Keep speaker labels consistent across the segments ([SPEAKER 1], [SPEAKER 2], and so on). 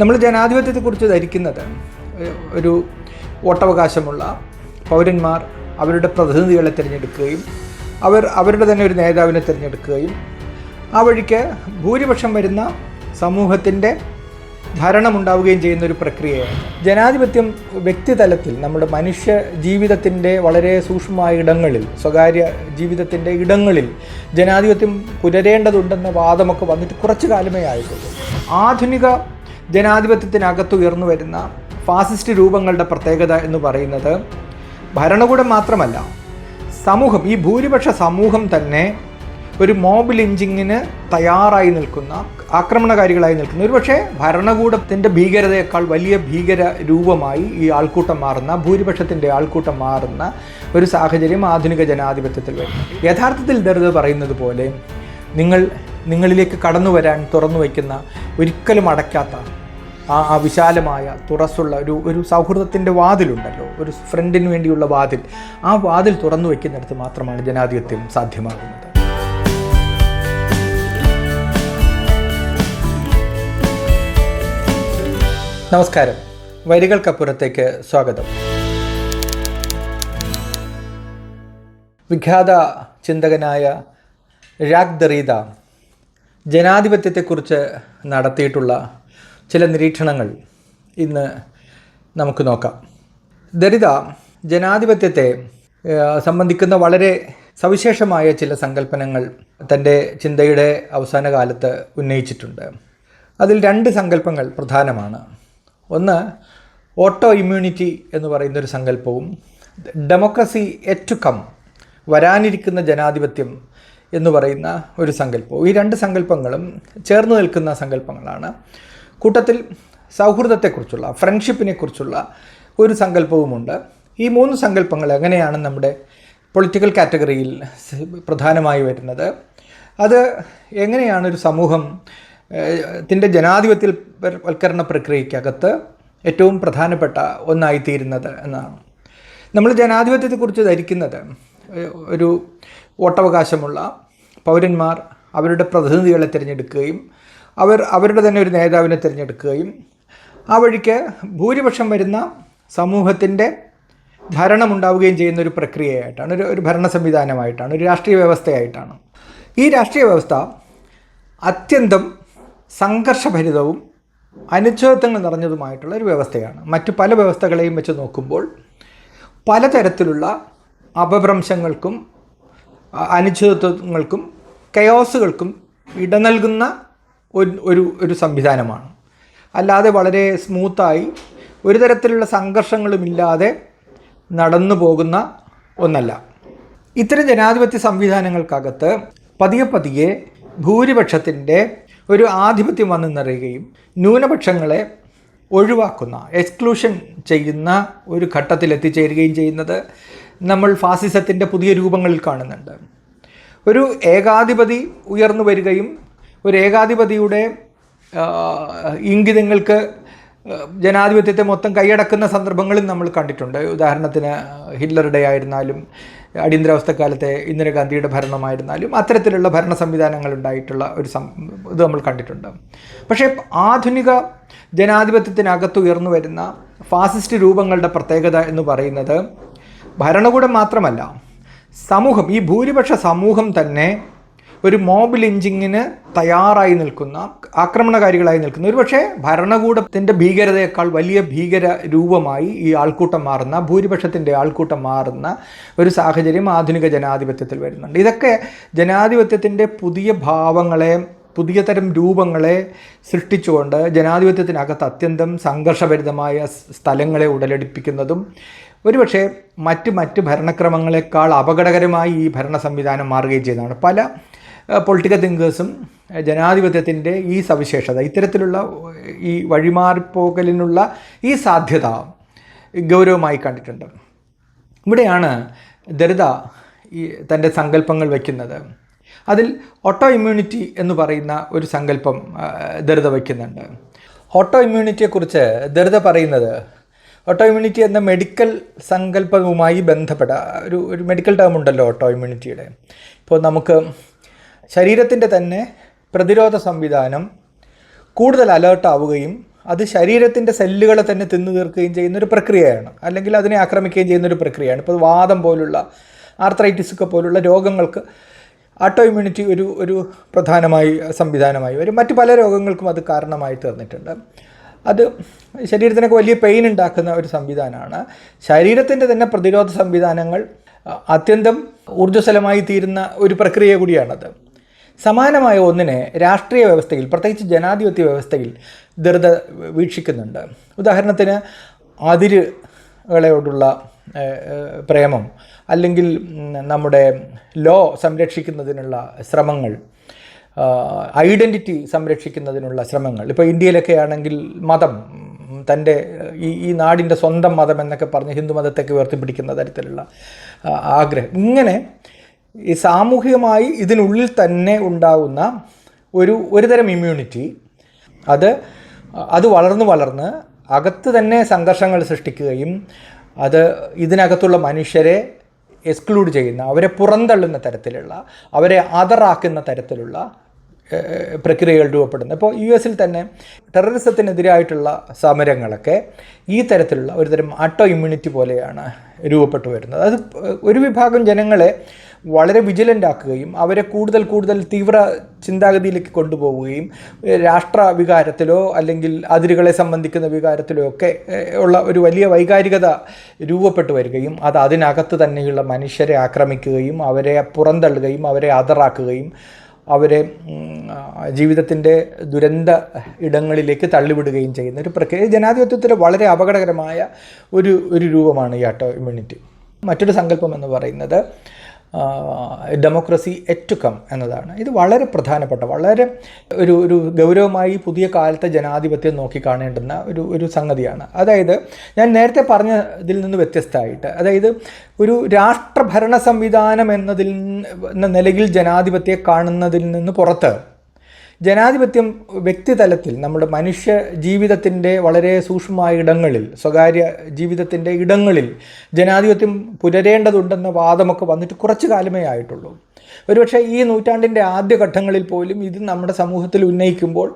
[SPEAKER 1] നമ്മൾ ജനാധിപത്യത്തെക്കുറിച്ച് ധരിക്കുന്നത് ഒരു വോട്ടവകാശമുള്ള പൗരന്മാർ അവരുടെ പ്രതിനിധികളെ തിരഞ്ഞെടുക്കുകയും അവർ അവരുടെ തന്നെ ഒരു നേതാവിനെ തിരഞ്ഞെടുക്കുകയും ആ വഴിക്ക് ഭൂരിപക്ഷം വരുന്ന സമൂഹത്തിന്റെ ധാരണമുണ്ടാവുകയും ചെയ്യുന്ന ഒരു പ്രക്രിയയാണ്. ജനാധിപത്യം വ്യക്തിതലത്തിൽ നമ്മുടെ മനുഷ്യ ജീവിതത്തിന്റെ വളരെ സൂക്ഷ്മമായ ഇടങ്ങളിൽ സ്വകാര്യ ജീവിതത്തിന്റെ ഇടങ്ങളിൽ ജനാധിപത്യം പുലരേണ്ടതുണ്ടെന്ന വാദമൊക്കെ വന്നിട്ട് കുറച്ച് കാലമേ ആയിട്ടുള്ളൂ. ആധുനിക ജനാധിപത്യത്തിനകത്ത് ഉയർന്നു വരുന്ന ഫാസിസ്റ്റ് രൂപങ്ങളുടെ പ്രത്യേകത എന്ന് പറയുന്നത് ഭരണകൂടം മാത്രമല്ല സമൂഹം ഈ ഭൂരിപക്ഷ സമൂഹം തന്നെ ഒരു മോബ് ലിഞ്ചിങ്ങിന് തയ്യാറായി നിൽക്കുന്ന ആക്രമണകാരികളായി നിൽക്കുന്ന ഒരുപക്ഷെ ഭരണകൂടത്തിന്റെ ഭീകരതയേക്കാൾ വലിയ ഭീകര രൂപമായി ഈ ആൾക്കൂട്ടം മാറുന്ന ഭൂരിപക്ഷത്തിന്റെ ആൾക്കൂട്ടം മാറുന്ന ഒരു സാഹചര്യം ആധുനിക ജനാധിപത്യത്തിൽ വരുന്നു യഥാർത്ഥത്തിൽ ദർദ പറയുന്നത് പോലെ നിങ്ങൾ നിങ്ങളിലേക്ക് കടന്നു വരാൻ തുറന്നു വയ്ക്കുന്ന ഒരിക്കലും അടയ്ക്കാത്ത ആ ആ വിശാലമായ തുറസ്സുള്ള ഒരു ഒരു സൗഹൃദത്തിന്റെ വാതിലുണ്ടല്ലോ. ഒരു ഫ്രണ്ടിന് വേണ്ടിയുള്ള വാതിൽ. ആ വാതിൽ തുറന്നു വയ്ക്കുന്നിടത്ത് മാത്രമാണ് ജനാധിപത്യം സാധ്യമാകുന്നത്. നമസ്കാരം. വരികൾക്കപ്പുറത്തേക്ക് സ്വാഗതം. വിഖ്യാത ചിന്തകനായ രാഗ് ദറീദ ജനാധിപത്യത്തെക്കുറിച്ച് നടത്തിയിട്ടുള്ള ചില നിരീക്ഷണങ്ങൾ ഇന്ന് നമുക്ക് നോക്കാം. ദരിത ജനാധിപത്യത്തെ സംബന്ധിക്കുന്ന വളരെ സവിശേഷമായ ചില സങ്കല്പനങ്ങൾ തന്റെ ചിന്തയുടെ അവസാന കാലത്ത് ഉന്നയിച്ചിട്ടുണ്ട്. അതിൽ രണ്ട് സങ്കല്പങ്ങൾ പ്രധാനമാണ്. ഒന്ന് ഓട്ടോ ഇമ്മ്യൂണിറ്റി എന്ന് പറയുന്നൊരു സങ്കല്പവും ഡെമോക്രസി എറ്റ് കം വരാനിരിക്കുന്ന ജനാധിപത്യം എന്ന് പറയുന്ന ഒരു സങ്കല്പവും. ഈ രണ്ട് സങ്കല്പങ്ങളും ചേർന്ന് നിൽക്കുന്ന സങ്കല്പങ്ങളാണ്. കൂട്ടത്തിൽ സൗഹൃദത്തെക്കുറിച്ചുള്ള ഫ്രണ്ട്ഷിപ്പിനെക്കുറിച്ചുള്ള ഒരു സങ്കല്പവുമുണ്ട്. ഈ മൂന്ന് സങ്കല്പങ്ങൾ എങ്ങനെയാണ് നമ്മുടെ പൊളിറ്റിക്കൽ കാറ്റഗറിയിൽ പ്രധാനമായി വരുന്നത്? അത് എങ്ങനെയാണ് ഒരു സമൂഹം ത്തിന്റെ ജനാധിപത്യ വൽക്കരണ പ്രക്രിയക്കകത്ത് ഏറ്റവും പ്രധാനപ്പെട്ട ഒന്നായിത്തീരുന്നത് എന്നാണ്. നമ്മൾ ജനാധിപത്യത്തെക്കുറിച്ച് ധരിക്കുന്നത് ഒരു വോട്ടവകാശമുള്ള പൗരന്മാർ അവരുടെ പ്രതിനിധികളെ തിരഞ്ഞെടുക്കുകയും അവർ അവരുടെ തന്നെ ഒരു നേതാവിനെ തിരഞ്ഞെടുക്കുകയും ആ വഴിക്ക് ഭൂരിപക്ഷം വരുന്ന സമൂഹത്തിന്റെ ഭരണമുണ്ടാവുകയും ചെയ്യുന്ന ഒരു പ്രക്രിയയായിട്ടാണ് ഒരു ഒരു ഭരണ സംവിധാനമായിട്ടാണ് ഒരു രാഷ്ട്രീയ വ്യവസ്ഥയായിട്ടാണ്. ഈ രാഷ്ട്രീയ വ്യവസ്ഥ അത്യന്തം സംഘർഷഭരിതവും അനുച്ഛേദങ്ങൾ നിറഞ്ഞതുമായിട്ടുള്ള ഒരു വ്യവസ്ഥയാണ്. മറ്റു പല വ്യവസ്ഥകളെയും വെച്ച് നോക്കുമ്പോൾ പലതരത്തിലുള്ള അപഭ്രംശങ്ങൾക്കും അനിശ്ചിതത്വങ്ങൾക്കും കയോസുകൾക്കും ഇട നൽകുന്ന ഒരു ഒരു സംവിധാനമാണ്. അല്ലാതെ വളരെ സ്മൂത്തായി ഒരു തരത്തിലുള്ള സംഘർഷങ്ങളുമില്ലാതെ നടന്നു പോകുന്ന ഒന്നല്ല. ഇത്തരം ജനാധിപത്യ സംവിധാനങ്ങൾക്കകത്ത് പതിയെ പതിയെ ഭൂരിപക്ഷത്തിന്റെ ഒരു ആധിപത്യം വന്നു നിറയുകയും ന്യൂനപക്ഷങ്ങളെ ഒഴിവാക്കുന്ന എക്സ്ക്ലൂഷൻ ചെയ്യുന്ന ഒരു ഘട്ടത്തിൽ എത്തിച്ചേരുകയും ചെയ്യുന്നത് നമ്മൾ ഫാസിസത്തിന്റെ പുതിയ രൂപങ്ങളിൽ കാണുന്നുണ്ട്. ഒരു ഏകാധിപതി ഉയർന്നു വരികയും ഒരു ഏകാധിപതിയുടെ ഇംഗിതങ്ങൾക്ക് ജനാധിപത്യത്തെ മൊത്തം കൈയടക്കുന്ന സന്ദർഭങ്ങളും നമ്മൾ കണ്ടിട്ടുണ്ട്. ഉദാഹരണത്തിന് ഹിറ്റ്ലറുടെ ആയിരുന്നാലും അടിയന്തരാവസ്ഥക്കാലത്തെ ഇന്ദിരാഗാന്ധിയുടെ ഭരണമായിരുന്നാലും അത്തരത്തിലുള്ള ഭരണ സംവിധാനങ്ങൾ ഉണ്ടായിട്ടുള്ള ഒരു ഇത് നമ്മൾ കണ്ടിട്ടുണ്ട്. പക്ഷേ ആധുനിക ജനാധിപത്യത്തിനകത്ത് ഉയർന്നു വരുന്ന ഫാസിസ്റ്റ് രൂപങ്ങളുടെ പ്രത്യേകത എന്ന് പറയുന്നത് ഭരണകൂടം മാത്രമല്ല സമൂഹം ഈ ഭൂരിപക്ഷ സമൂഹം തന്നെ ഒരു മോബ് ലിഞ്ചിങ്ങിന് തയ്യാറായി നിൽക്കുന്ന ആക്രമണകാരികളായി നിൽക്കുന്ന ഒരുപക്ഷെ ഭരണകൂടത്തിന്റെ ഭീകരതയേക്കാൾ വലിയ ഭീകര രൂപമായി ഈ ആൾക്കൂട്ടം മാറുന്ന ഭൂരിപക്ഷത്തിന്റെ ആൾക്കൂട്ടം മാറുന്ന ഒരു സാഹചര്യം ആധുനിക ജനാധിപത്യത്തിൽ വരുന്നുണ്ട്. ഇതൊക്കെ ജനാധിപത്യത്തിന്റെ പുതിയ ഭാവങ്ങളെ പുതിയ തരം രൂപങ്ങളെ സൃഷ്ടിച്ചുകൊണ്ട് ജനാധിപത്യത്തിനകത്ത് അത്യന്തം സംഘർഷഭരിതമായ സ്ഥലങ്ങളെ ഉടലെടുപ്പിക്കുന്നതും ഒരുപക്ഷെ മറ്റ് മറ്റ് ഭരണക്രമങ്ങളെക്കാൾ അപകടകരമായി ഈ ഭരണ സംവിധാനം മാറുകയും ചെയ്തതാണ്. പല പൊളിറ്റിക്കൽ തിങ്കേഴ്സും ജനാധിപത്യത്തിന്റെ ഈ സവിശേഷത ഇത്തരത്തിലുള്ള ഈ വഴിമാറിപ്പോകലിനുള്ള ഈ സാധ്യത ഗൗരവമായി കണ്ടിട്ടുണ്ട്. ഇവിടെയാണ് ദരിത ഈ തന്റെ സങ്കല്പങ്ങൾ വയ്ക്കുന്നത് അതിൽ ഓട്ടോ ഇമ്മ്യൂണിറ്റി എന്ന് പറയുന്ന ഒരു സങ്കല്പം ദരിത വയ്ക്കുന്നുണ്ട്. ഓട്ടോ ഇമ്മ്യൂണിറ്റിയെക്കുറിച്ച് ദരിത പറയുന്നത് ഓട്ടോ ഇമ്മ്യൂണിറ്റി എന്ന മെഡിക്കൽ സങ്കല്പവുമായി ബന്ധപ്പെട്ട ഒരു ഒരു മെഡിക്കൽ ടേം ഉണ്ടല്ലോ ഓട്ടോ ഇമ്മ്യൂണിറ്റിയുടെ ഇപ്പോൾ നമുക്ക് ശരീരത്തിന്റെ തന്നെ പ്രതിരോധ സംവിധാനം കൂടുതൽ അലേർട്ടാവുകയും അത് ശരീരത്തിന്റെ സെല്ലുകളെ തന്നെ തിന്നു തീർക്കുകയും ചെയ്യുന്ന ഒരു പ്രക്രിയയാണ്. അല്ലെങ്കിൽ അതിനെ ആക്രമിക്കുകയും ചെയ്യുന്ന ഒരു പ്രക്രിയയാണ്. ഇപ്പോൾ വാദം പോലുള്ള ആർത്രൈറ്റിസ് ഒക്കെ പോലുള്ള രോഗങ്ങൾക്ക് ആട്ടോ ഇമ്മ്യൂണിറ്റി ഒരു ഒരു പ്രധാനമായി സംവിധാനമായി വരും. മറ്റു പല രോഗങ്ങൾക്കും അത് കാരണമായി തീർന്നിട്ടുണ്ട്. അത് ശരീരത്തിനൊക്കെ വലിയ പെയിൻ ഉണ്ടാക്കുന്ന ഒരു സംവിധാനമാണ്. ശരീരത്തിന്റെ തന്നെ പ്രതിരോധ സംവിധാനങ്ങൾ അത്യന്തം ഊർജസ്വലമായി തീരുന്ന ഒരു പ്രക്രിയ കൂടിയാണത്. സമാനമായ ഒന്നിനെ രാഷ്ട്രീയ വ്യവസ്ഥയിൽ പ്രത്യേകിച്ച് ജനാധിപത്യ വ്യവസ്ഥയിൽ ധൃത വീക്ഷിക്കുന്നുണ്ട്. ഉദാഹരണത്തിന് അതിരുകളോടുള്ള പ്രേമം അല്ലെങ്കിൽ നമ്മുടെ ലോ സംരക്ഷിക്കുന്നതിനുള്ള ശ്രമങ്ങൾ ഐഡന്റിറ്റി സംരക്ഷിക്കുന്നതിനുള്ള ശ്രമങ്ങൾ. ഇപ്പോൾ ഇന്ത്യയിലൊക്കെ ആണെങ്കിൽ മതം തന്റെ ഈ ഈ നാടിന്റെ സ്വന്തം മതം എന്നൊക്കെ പറഞ്ഞ് ഹിന്ദു മതത്തൊക്കെ ഉയർത്തിപ്പിടിക്കുന്ന തരത്തിലുള്ള ആഗ്രഹം. ഇങ്ങനെ ഈ സാമൂഹികമായി ഇതിനുള്ളിൽ തന്നെ ഉണ്ടാകുന്ന ഒരു ഒരുതരം ഇമ്മ്യൂണിറ്റി അത് അത് വളർന്നു വളർന്ന് അകത്ത് തന്നെ സംഘർഷങ്ങൾ സൃഷ്ടിക്കുകയും അത് ഇതിനകത്തുള്ള മനുഷ്യരെ എക്സ്ക്ലൂഡ് ചെയ്യുന്ന അവരെ പുറന്തള്ളുന്ന തരത്തിലുള്ള അവരെ അതറാക്കുന്ന തരത്തിലുള്ള പ്രക്രിയകൾ രൂപപ്പെടുന്നത്. അപ്പോൾ യു എസിൽ തന്നെ ടെററിസത്തിനെതിരായിട്ടുള്ള സമരങ്ങളൊക്കെ ഈ തരത്തിലുള്ള ഒരുതരം ആട്ടോ ഇമ്മ്യൂണിറ്റി പോലെയാണ് രൂപപ്പെട്ടു വരുന്നത്. അത് ഒരു വിഭാഗം ജനങ്ങളെ വളരെ വിജിലന്റ് ആക്കുകയും അവരെ കൂടുതൽ കൂടുതൽ തീവ്ര ചിന്താഗതിയിലേക്ക് കൊണ്ടുപോവുകയും രാഷ്ട്ര വികാരത്തിലോ അല്ലെങ്കിൽ അതിരുകളെ സംബന്ധിക്കുന്ന വികാരത്തിലോ ഒക്കെ ഉള്ള ഒരു വലിയ വൈകാരികത രൂപപ്പെട്ടു വരികയും അത് അതിനകത്ത് തന്നെയുള്ള മനുഷ്യരെ ആക്രമിക്കുകയും അവരെ പുറന്തള്ളുകയും അവരെ അതറാക്കുകയും അവരെ ജീവിതത്തിന്റെ ദുരന്ത ഇടങ്ങളിലേക്ക് തള്ളിവിടുകയും ചെയ്യുന്ന ഒരു പ്രക്രിയ. ജനാധിപത്യത്തിലെ വളരെ അപകടകരമായ ഒരു ഒരു രൂപമാണ് ഈ ആട്ടോ ഇമ്മ്യൂണിറ്റി. മറ്റൊരു സങ്കല്പം എന്ന് പറയുന്നത് ഡെമോക്രസി എറ്റുക്കം എന്നതാണ്. ഇത് വളരെ പ്രധാനപ്പെട്ട വളരെ ഒരു ഒരു ഗൗരവമായി പുതിയ കാലത്തെ ജനാധിപത്യം നോക്കിക്കാണേണ്ടുന്ന ഒരു ഒരു സംഗതിയാണ്. അതായത് ഞാൻ നേരത്തെ പറഞ്ഞതിൽ നിന്ന് വ്യത്യസ്തമായിട്ട് അതായത് ഒരു രാഷ്ട്രഭരണ സംവിധാനം എന്നതിൽ എന്ന നിലയിൽ ജനാധിപത്യം കാണുന്നതിൽ നിന്ന് പുറത്ത് ജനാധിപത്യം വ്യക്തിതലത്തിൽ നമ്മുടെ മനുഷ്യ ജീവിതത്തിന്റെ വളരെ സൂക്ഷ്മമായ ഇടങ്ങളിൽ സ്വകാര്യ ജീവിതത്തിന്റെ ഇടങ്ങളിൽ ജനാധിപത്യം പുലരേണ്ടതുണ്ടെന്ന വാദമൊക്കെ വന്നിട്ട് കുറച്ച് കാലമേ ആയിട്ടുള്ളൂ. ഒരുപക്ഷെ ഈ നൂറ്റാണ്ടിന്റെ ആദ്യഘട്ടങ്ങളിൽ പോലും ഇത് നമ്മുടെ സമൂഹത്തിൽ ഉന്നയിക്കുമ്പോൾ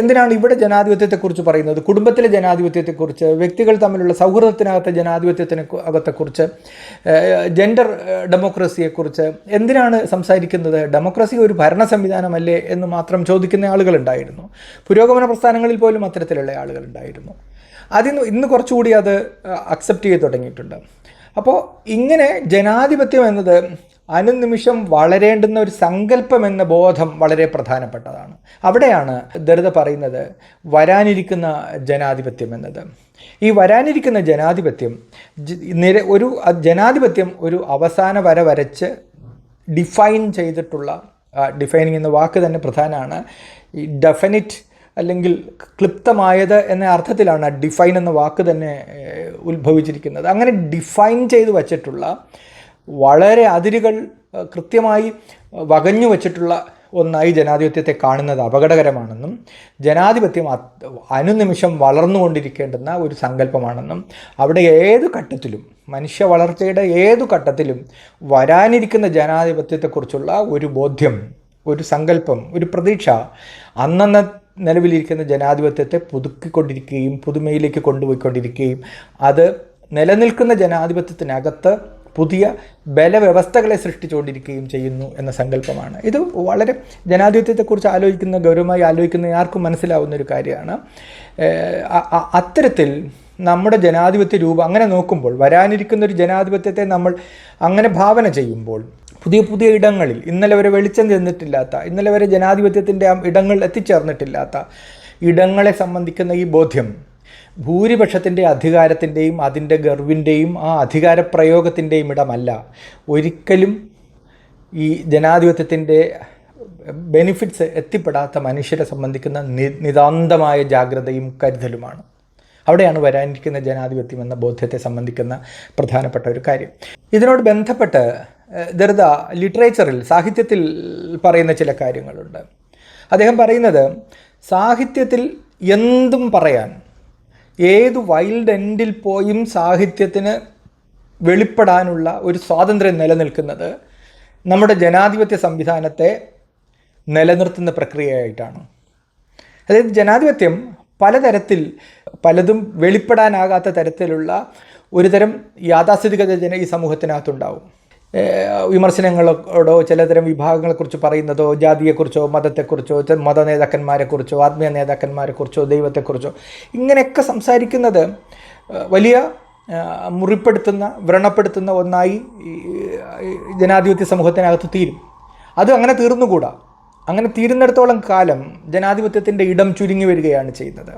[SPEAKER 1] എന്തിനാണ് ഇവിടെ ജനാധിപത്യത്തെക്കുറിച്ച് പറയുന്നത്? കുടുംബത്തിലെ ജനാധിപത്യത്തെക്കുറിച്ച് വ്യക്തികൾ തമ്മിലുള്ള സൗഹൃദത്തിനകത്തെ ജനാധിപത്യത്തിനെ അകത്തെക്കുറിച്ച് ജെൻഡർ ഡെമോക്രസിയെക്കുറിച്ച് എന്തിനാണ് സംസാരിക്കുന്നത്? ഡെമോക്രസി ഒരു ഭരണ സംവിധാനമല്ലേ എന്ന് മാത്രം ചോദിക്കുന്ന ആളുകളുണ്ടായിരുന്നു പുരോഗമന പ്രസ്ഥാനങ്ങളിൽ പോലും അത്തരത്തിലുള്ള ആളുകളുണ്ടായിരുന്നു അതിന്ന് ഇന്ന് കുറച്ചുകൂടി അത് അക്സെപ്റ്റ് ചെയ്ത് തുടങ്ങിയിട്ടുണ്ട്. അപ്പോൾ ഇങ്ങനെ ജനാധിപത്യം എന്നത് അനുനിമിഷം വളരേണ്ടുന്ന ഒരു സങ്കല്പം എന്ന ബോധം വളരെ പ്രധാനപ്പെട്ടതാണ്. അവിടെയാണ് ദരിത പറയുന്നത് വരാനിരിക്കുന്ന ജനാധിപത്യം എന്നത്. ഈ വരാനിരിക്കുന്ന ജനാധിപത്യം നിര ഒരു ജനാധിപത്യം ഒരു അവസാന വര വരച്ച് ഡിഫൈൻ ചെയ്തിട്ടുള്ള ഡിഫൈനിങ് എന്ന വാക്ക് തന്നെ പ്രധാനമാണ്. ഈ ഡെഫിനിറ്റ് അല്ലെങ്കിൽ ക്ലിപ്തമായത് എന്ന അർത്ഥത്തിലാണ് ഡിഫൈൻ എന്ന വാക്ക് തന്നെ ഉത്ഭവിച്ചിരിക്കുന്നത്. അങ്ങനെ ഡിഫൈൻ ചെയ്ത് വച്ചിട്ടുള്ള വളരെ അതിരുകൾ കൃത്യമായി വകഞ്ഞു വച്ചിട്ടുള്ള ഒന്നായി ജനാധിപത്യത്തെ കാണുന്നത് അപകടകരമാണെന്നും ജനാധിപത്യം അനുനിമിഷം വളർന്നുകൊണ്ടിരിക്കേണ്ടുന്ന ഒരു സങ്കല്പമാണെന്നും അവിടെ ഏത് ഘട്ടത്തിലും മനുഷ്യ വളർച്ചയുടെ ഏതു ഘട്ടത്തിലും വരാനിരിക്കുന്ന ജനാധിപത്യത്തെക്കുറിച്ചുള്ള ഒരു ബോധ്യം ഒരു സങ്കല്പം ഒരു പ്രതീക്ഷ അന്നന്ന നിലവിലിരിക്കുന്ന ജനാധിപത്യത്തെ പുതുക്കിക്കൊണ്ടിരിക്കുകയും പുതുമയിലേക്ക് കൊണ്ടുപോയിക്കൊണ്ടിരിക്കുകയും അത് നിലനിൽക്കുന്ന ജനാധിപത്യത്തിനകത്ത് പുതിയ ബലവ്യവസ്ഥകളെ സൃഷ്ടിച്ചുകൊണ്ടിരിക്കുകയും ചെയ്യുന്നു എന്ന സങ്കല്പമാണ്. ഇത് വളരെ ജനാധിപത്യത്തെക്കുറിച്ച് ആലോചിക്കുന്ന ഗൗരവമായി ആലോചിക്കുന്ന ആർക്കും മനസ്സിലാവുന്ന ഒരു കാര്യമാണ്. അത്തരത്തിൽ നമ്മുടെ ജനാധിപത്യ രൂപം അങ്ങനെ നോക്കുമ്പോൾ വരാനിരിക്കുന്ന ഒരു ജനാധിപത്യത്തെ നമ്മൾ അങ്ങനെ ഭാവന ചെയ്യുമ്പോൾ പുതിയ പുതിയ ഇടങ്ങളിൽ ഇന്നലെ വരെ വെളിച്ചം ചെന്നിട്ടില്ലാത്ത ഇന്നലെ വരെ ജനാധിപത്യത്തിന്റെ ഇടങ്ങൾ എത്തിച്ചേർന്നിട്ടില്ലാത്ത ഇടങ്ങളെ സംബന്ധിക്കുന്ന ഈ ബോധ്യം ഭൂരിപക്ഷത്തിന്റെ അധികാരത്തിന്റെയും അതിന്റെ ഗർവിന്റെയും ആ അധികാര പ്രയോഗത്തിന്റെയും ഇടമല്ല. ഒരിക്കലും ഈ ജനാധിപത്യത്തിന്റെ ബെനിഫിറ്റ്സ് എത്തിപ്പെടാത്ത മനുഷ്യരെ സംബന്ധിക്കുന്ന നിതാന്തമായ ജാഗ്രതയും കരുതലുമാണ്. അവിടെയാണ് വരാനിരിക്കുന്ന ജനാധിപത്യം എന്ന ബോധ്യത്തെ സംബന്ധിക്കുന്ന പ്രധാനപ്പെട്ട ഒരു കാര്യം. ഇതിനോട് ബന്ധപ്പെട്ട് ദർദ ലിറ്ററേച്ചറിൽ സാഹിത്യത്തിൽ പറയുന്ന ചില കാര്യങ്ങളുണ്ട്. അദ്ദേഹം പറയുന്നത് സാഹിത്യത്തിൽ എന്തും പറയാൻ ഏത് വൈൽഡ് എൻഡിൽ പോയും സാഹിത്യത്തിന് വെളിപ്പെടാനുള്ള ഒരു സ്വാതന്ത്ര്യം നിലനിൽക്കുന്നത് നമ്മുടെ ജനാധിപത്യ സംവിധാനത്തെ നിലനിർത്തുന്ന പ്രക്രിയയായിട്ടാണ്. അതായത് ജനാധിപത്യം പലതരത്തിൽ പലതും വെളിപ്പെടാനാകാത്ത തരത്തിലുള്ള ഒരുതരം യാഥാസ്ഥിതികത ജന ഈ സമൂഹത്തിനകത്തുണ്ടാവും. വിമർശനങ്ങളോടോ ചിലതരം വിഭാഗങ്ങളെക്കുറിച്ച് പറയുന്നതോ ജാതിയെക്കുറിച്ചോ മതത്തെക്കുറിച്ചോ മത നേതാക്കന്മാരെക്കുറിച്ചോ ആത്മീയ നേതാക്കന്മാരെക്കുറിച്ചോ ദൈവത്തെക്കുറിച്ചോ ഇങ്ങനെയൊക്കെ സംസാരിക്കുന്നത് വലിയ മുറിപ്പെടുത്തുന്ന വ്രണപ്പെടുത്തുന്ന ഒന്നായി ജനാധിപത്യ സമൂഹത്തിനകത്ത് തീരും. അത് അങ്ങനെ തീർന്നുകൂടാ. അങ്ങനെ തീരുന്നിടത്തോളം കാലം ജനാധിപത്യത്തിന്റെ ഇടം ചുരുങ്ങി വരികയാണ് ചെയ്യുന്നത്.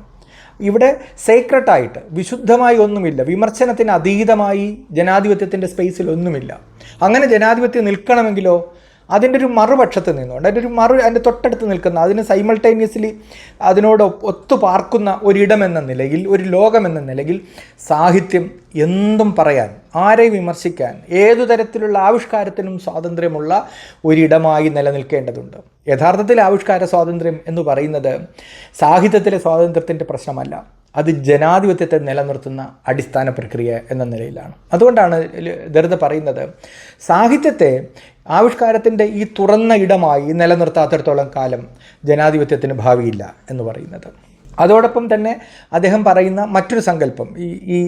[SPEAKER 1] ഇവിടെ സേക്രട്ടായിട്ട് വിശുദ്ധമായി ഒന്നുമില്ല. വിമർശനത്തിന് അതീതമായി ജനാധിപത്യത്തിന്റെ സ്പേസിൽ ഒന്നുമില്ല. അങ്ങനെ ജനാധിപത്യം നിൽക്കണമെങ്കിലോ അതിന്റെ ഒരു മറുപക്ഷത്ത് നിന്നുകൊണ്ട് അതിന്റെ ഒരു മറു അതിന്റെ തൊട്ടടുത്ത് നിൽക്കുന്ന അതിന് സൈമൾട്ടേനിയസ്ലി അതിനോട് ഒത്തു പാർക്കുന്ന ഒരിടമെന്ന നിലയിൽ ഒരു ലോകമെന്ന നിലയിൽ സാഹിത്യം എന്തും പറയാൻ ആരെ വിമർശിക്കാൻ ഏതു തരത്തിലുള്ള ആവിഷ്കാരത്തിനും സ്വാതന്ത്ര്യമുള്ള ഒരിടമായി നിലനിൽക്കേണ്ടതുണ്ട്. യഥാർത്ഥത്തിൽ ആവിഷ്കാര സ്വാതന്ത്ര്യം എന്ന് പറയുന്നത് സാഹിത്യത്തിലെ സ്വാതന്ത്ര്യത്തിന്റെ പ്രശ്നമല്ല. അത് ജനാധിപത്യത്തെ നിലനിർത്തുന്ന അടിസ്ഥാന പ്രക്രിയ എന്ന നിലയിലാണ്. അതുകൊണ്ടാണ് ദരിത പറയുന്നത് സാഹിത്യത്തെ ആവിഷ്കാരത്തിന്റെ ഈ തുറന്ന ഇടമായി നിലനിർത്താത്തിടത്തോളം കാലം ജനാധിപത്യത്തിന് ഭാവിയില്ല എന്ന് പറയുന്നത്. അതോടൊപ്പം തന്നെ അദ്ദേഹം പറയുന്ന മറ്റൊരു സങ്കല്പം ഈ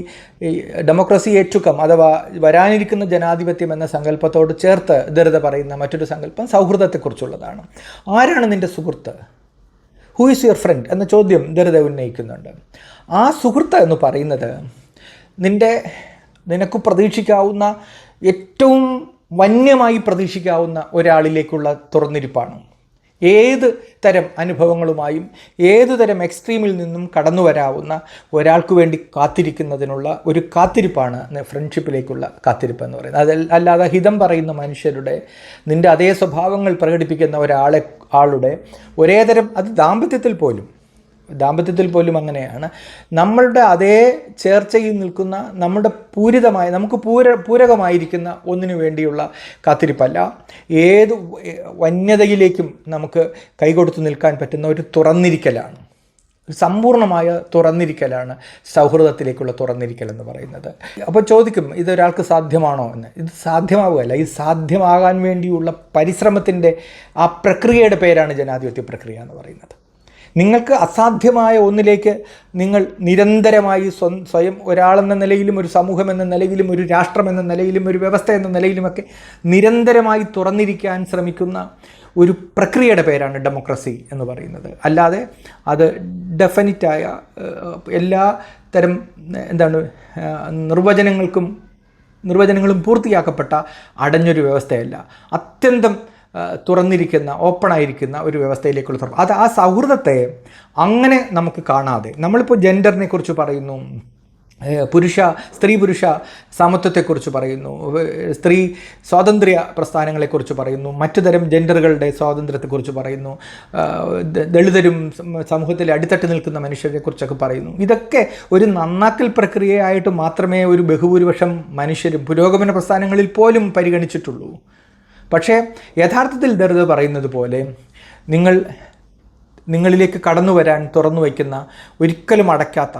[SPEAKER 1] ഈ ഡെമോക്രസി ഏറ്റുക്കം അഥവാ വരാനിരിക്കുന്ന ജനാധിപത്യം എന്ന സങ്കല്പത്തോട് ചേർത്ത് ദരിത പറയുന്ന മറ്റൊരു സങ്കല്പം സൗഹൃദത്തെക്കുറിച്ചുള്ളതാണ്. ആരാണ് നിന്റെ സുഹൃത്ത്? ഹൂ ഈസ് യുവർ ഫ്രണ്ട് എന്ന ചോദ്യം ദരിത ഉന്നയിക്കുന്നുണ്ട്. ആ സുഹൃത്ത് എന്ന് പറയുന്നത് നിന്റെ നിനക്ക് പ്രതീക്ഷിക്കാവുന്ന ഏറ്റവും വന്യമായി പ്രതീക്ഷിക്കാവുന്ന ഒരാളിലേക്കുള്ള തുറന്നിരിപ്പാണ്. ഏത് തരം അനുഭവങ്ങളുമായും ഏത് തരം എക്സ്ട്രീമിൽ നിന്നും കടന്നു വരാവുന്ന ഒരാൾക്ക് വേണ്ടി കാത്തിരിക്കുന്നതിനുള്ള ഒരു കാത്തിരിപ്പാണ് ഫ്രണ്ട്ഷിപ്പിലേക്കുള്ള കാത്തിരിപ്പ് എന്ന് പറയുന്നത്. അത് അല്ലാതെ ഹിതം പറയുന്ന മനുഷ്യരുടെ നിന്റെ അതേ സ്വഭാവങ്ങൾ പ്രകടിപ്പിക്കുന്ന ഒരാളെ ആളുടെ ഒരേ തരം അത് ദാമ്പത്യത്തിൽ പോലും ദാമ്പത്യത്തിൽ പോലും അങ്ങനെയാണ്. നമ്മളുടെ അതേ ചേർച്ചയിൽ നിൽക്കുന്ന നമ്മുടെ പൂരിതമായ നമുക്ക് പൂര പൂരകമായിരിക്കുന്ന ഒന്നിനു വേണ്ടിയുള്ള കാത്തിരിപ്പല്ല. ഏത് വന്യതയിലേക്കും നമുക്ക് കൈകൊടുത്ത് നിൽക്കാൻ പറ്റുന്ന ഒരു തുറന്നിരിക്കലാണ്. ഒരു സമ്പൂർണമായ തുറന്നിരിക്കലാണ് സൗഹൃദത്തിലേക്കുള്ള തുറന്നിരിക്കൽ എന്ന് പറയുന്നത്. അപ്പോൾ ചോദിക്കും ഇതൊരാൾക്ക് സാധ്യമാണോ എന്ന്. ഇത് സാധ്യമാവുകയല്ല. ഇത് സാധ്യമാകാൻ വേണ്ടിയുള്ള പരിശ്രമത്തിന്റെ ആ പ്രക്രിയയുടെ പേരാണ് ജനാധിപത്യ പ്രക്രിയ എന്ന് പറയുന്നത്. നിങ്ങൾക്ക് അസാധ്യമായ ഒന്നിലേക്ക് നിങ്ങൾ നിരന്തരമായി സ്വ സ്വയം ഒരാളെന്ന നിലയിലും ഒരു സമൂഹം എന്ന നിലയിലും ഒരു രാഷ്ട്രം എന്ന നിലയിലും ഒരു വ്യവസ്ഥ എന്ന നിലയിലുമൊക്കെ നിരന്തരമായി തുറന്നിരിക്കാൻ ശ്രമിക്കുന്ന ഒരു പ്രക്രിയയുടെ പേരാണ് ഡെമോക്രസി എന്ന് പറയുന്നത്. അല്ലാതെ അത് ഡെഫിനിറ്റായ എല്ലാ തരം എന്താണ് നിർവചനങ്ങൾക്കും നിർവചനങ്ങളും പൂർത്തിയാക്കപ്പെട്ട അടഞ്ഞൊരു വ്യവസ്ഥയല്ല. അത്യന്തം തുറന്നിരിക്കുന്ന ഓപ്പൺ ആയിരിക്കുന്ന ഒരു വ്യവസ്ഥയിലേക്കുള്ള തുറപ്പ് അത് ആ സൗഹൃദത്തെ അങ്ങനെ നമുക്ക് കാണാതെ നമ്മളിപ്പോൾ ജെൻഡറിനെ കുറിച്ച് പറയുന്നു പുരുഷ സ്ത്രീ പുരുഷ സമത്വത്തെക്കുറിച്ച് പറയുന്നു സ്ത്രീ സ്വാതന്ത്ര്യ പ്രസ്ഥാനങ്ങളെക്കുറിച്ച് പറയുന്നു മറ്റു തരം ജെൻഡറുകളുടെ സ്വാതന്ത്ര്യത്തെക്കുറിച്ച് പറയുന്നു ദളിതരും സമൂഹത്തിൽ അടിത്തട്ട് നിൽക്കുന്ന മനുഷ്യരെക്കുറിച്ചൊക്കെ പറയുന്നു. ഇതൊക്കെ ഒരു നന്നാക്കൽ പ്രക്രിയയായിട്ട് മാത്രമേ ഒരു ബഹുഭൂരിപക്ഷം മനുഷ്യരും പുരോഗമന പ്രസ്ഥാനങ്ങളിൽ പോലും പരിഗണിച്ചിട്ടുള്ളൂ. പക്ഷേ യഥാർത്ഥത്തിൽ ദർദ പറയുന്നത് പോലെ നിങ്ങൾ നിങ്ങളിലേക്ക് കടന്നു വരാൻ തുറന്നു വയ്ക്കുന്ന ഒരിക്കലും അടയ്ക്കാത്ത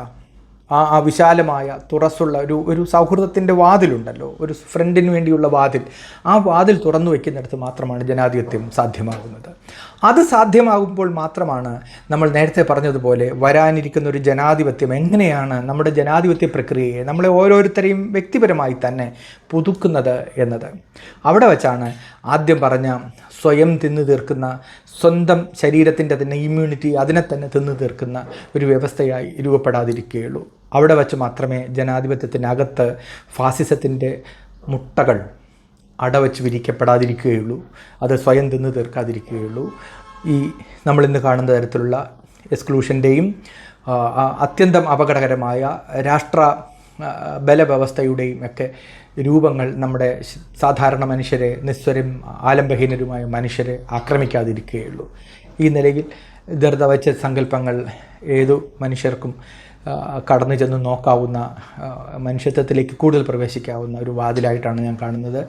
[SPEAKER 1] ആ ആ വിശാലമായ തുറസ്സുള്ള ഒരു ഒരു സൗഹൃദത്തിന്റെ വാതിലുണ്ടല്ലോ ഒരു ഫ്രണ്ടിന് വേണ്ടിയുള്ള വാതിൽ. ആ വാതിൽ തുറന്നു വയ്ക്കുന്നിടത്ത് മാത്രമാണ് ജനാധിപത്യം സാധ്യമാകുന്നത്. അത് സാധ്യമാകുമ്പോൾ മാത്രമാണ് നമ്മൾ നേരത്തെ പറഞ്ഞതുപോലെ വരാനിരിക്കുന്ന ഒരു ജനാധിപത്യം എങ്ങനെയാണ് നമ്മുടെ ജനാധിപത്യ പ്രക്രിയയെ നമ്മളെ ഓരോരുത്തരെയും വ്യക്തിപരമായി തന്നെ പുതുക്കുന്നത് എന്നത്. അവിടെ വച്ചാണ് ആദ്യം പറഞ്ഞ സ്വയം തിന്നു തീർക്കുന്ന സ്വന്തം ശരീരത്തിന്റെ തന്നെ ഇമ്മ്യൂണിറ്റി അതിനെ തന്നെ തിന്നു തീർക്കുന്ന ഒരു വ്യവസ്ഥയായി രൂപപ്പെടാതിരിക്കുകയുള്ളൂ. അവിടെ വച്ച് മാത്രമേ ജനാധിപത്യത്തിനകത്ത് ഫാസിസത്തിന്റെ മുട്ടകൾ അടവച്ച് വിരിക്കപ്പെടാതിരിക്കുകയുള്ളൂ. അത് സ്വയം തിന്ന് തീർക്കാതിരിക്കുകയുള്ളൂ. ഈ നമ്മളിന്ന് കാണുന്ന തരത്തിലുള്ള എക്സ്ക്ലൂഷന്റെയും അത്യന്തം അപകടകരമായ രാഷ്ട്ര ബലവ്യവസ്ഥയുടെയും ഒക്കെ രൂപങ്ങൾ നമ്മുടെ സാധാരണ മനുഷ്യരെ നിസ്വരം ആലംബഹീനരുമായ മനുഷ്യരെ ആക്രമിക്കാതിരിക്കുകയുള്ളൂ. ഈ നിലയിൽ ദർദ വച്ച സങ്കല്പങ്ങൾ ഏതു മനുഷ്യർക്കും കടന്നു ചെന്ന് നോക്കാവുന്ന മനുഷ്യത്വത്തിലേക്ക് കൂടുതൽ പ്രവേശിക്കാവുന്ന ഒരു വാതിലായിട്ടാണ് ഞാൻ കാണുന്നത്.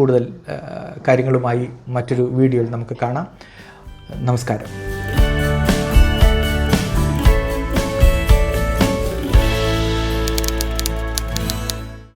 [SPEAKER 1] കൂടുതൽ കാര്യങ്ങളുമായി മറ്റൊരു വീഡിയോയിൽ നമുക്ക് കാണാം. നമസ്കാരം.